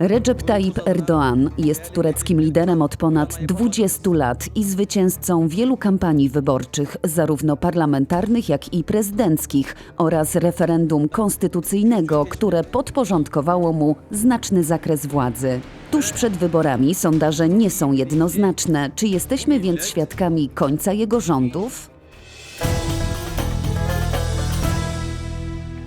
Recep Tayyip Erdoğan jest tureckim liderem od ponad 20 lat i zwycięzcą wielu kampanii wyborczych, zarówno parlamentarnych, jak i prezydenckich, oraz referendum konstytucyjnego, które podporządkowało mu znaczny zakres władzy. Tuż przed wyborami sondaże nie są jednoznaczne. Czy jesteśmy więc świadkami końca jego rządów?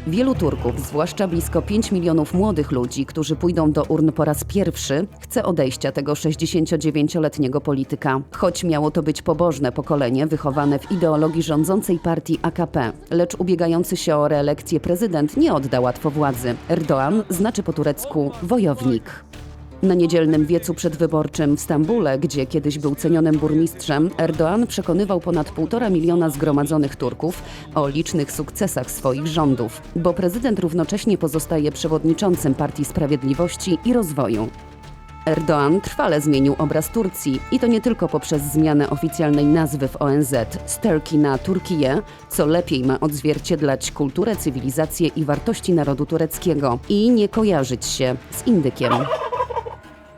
Wielu Turków, zwłaszcza blisko 5 milionów młodych ludzi, którzy pójdą do urn po raz pierwszy, chce odejścia tego 69-letniego polityka. Choć miało to być pobożne pokolenie wychowane w ideologii rządzącej partii AKP, lecz ubiegający się o reelekcję prezydent nie odda łatwo władzy. Erdoğan znaczy po turecku wojownik. Na niedzielnym wiecu przedwyborczym w Stambule, gdzie kiedyś był cenionym burmistrzem, Erdoğan przekonywał ponad półtora miliona zgromadzonych Turków o licznych sukcesach swoich rządów, bo prezydent równocześnie pozostaje przewodniczącym Partii Sprawiedliwości i Rozwoju. Erdoğan trwale zmienił obraz Turcji i to nie tylko poprzez zmianę oficjalnej nazwy w ONZ z na Turkiję, co lepiej ma odzwierciedlać kulturę, cywilizację i wartości narodu tureckiego i nie kojarzyć się z indykiem.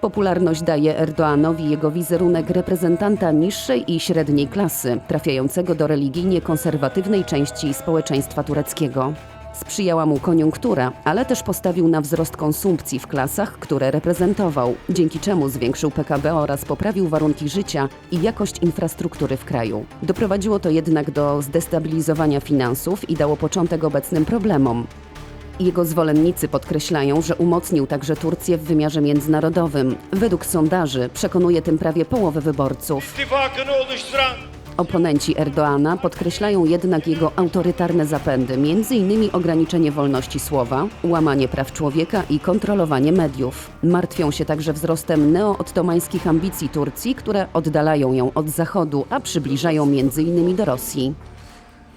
Popularność daje Erdoğanowi jego wizerunek reprezentanta niższej i średniej klasy, trafiającego do religijnie konserwatywnej części społeczeństwa tureckiego. Sprzyjała mu koniunktura, ale też postawił na wzrost konsumpcji w klasach, które reprezentował, dzięki czemu zwiększył PKB oraz poprawił warunki życia i jakość infrastruktury w kraju. Doprowadziło to jednak do zdestabilizowania finansów i dało początek obecnym problemom. Jego zwolennicy podkreślają, że umocnił także Turcję w wymiarze międzynarodowym. Według sondaży przekonuje tym prawie połowę wyborców. Oponenci Erdoana podkreślają jednak jego autorytarne zapędy, m.in. ograniczenie wolności słowa, łamanie praw człowieka i kontrolowanie mediów. Martwią się także wzrostem neo-ottomańskich ambicji Turcji, które oddalają ją od Zachodu, a przybliżają m.in. do Rosji.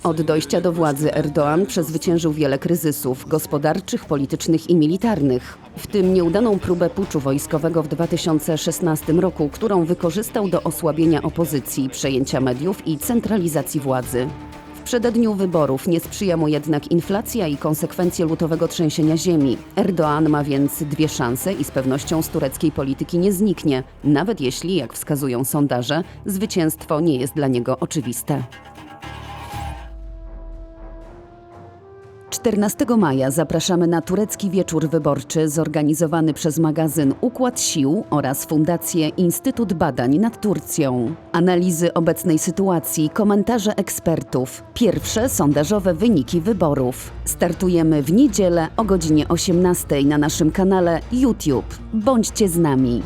Od dojścia do władzy Erdoğan przezwyciężył wiele kryzysów gospodarczych, politycznych i militarnych, w tym nieudaną próbę puczu wojskowego w 2016 roku, którą wykorzystał do osłabienia opozycji, przejęcia mediów i centralizacji władzy. W przededniu wyborów nie sprzyja mu jednak inflacja i konsekwencje lutowego trzęsienia ziemi. Erdoğan ma więc dwie szanse i z pewnością z tureckiej polityki nie zniknie, nawet jeśli, jak wskazują sondaże, zwycięstwo nie jest dla niego oczywiste. 14 maja zapraszamy na turecki wieczór wyborczy zorganizowany przez magazyn Układ Sił oraz Fundację Instytut Badań nad Turcją. Analizy obecnej sytuacji, komentarze ekspertów, pierwsze sondażowe wyniki wyborów. Startujemy w niedzielę o godzinie 18 na naszym kanale YouTube. Bądźcie z nami.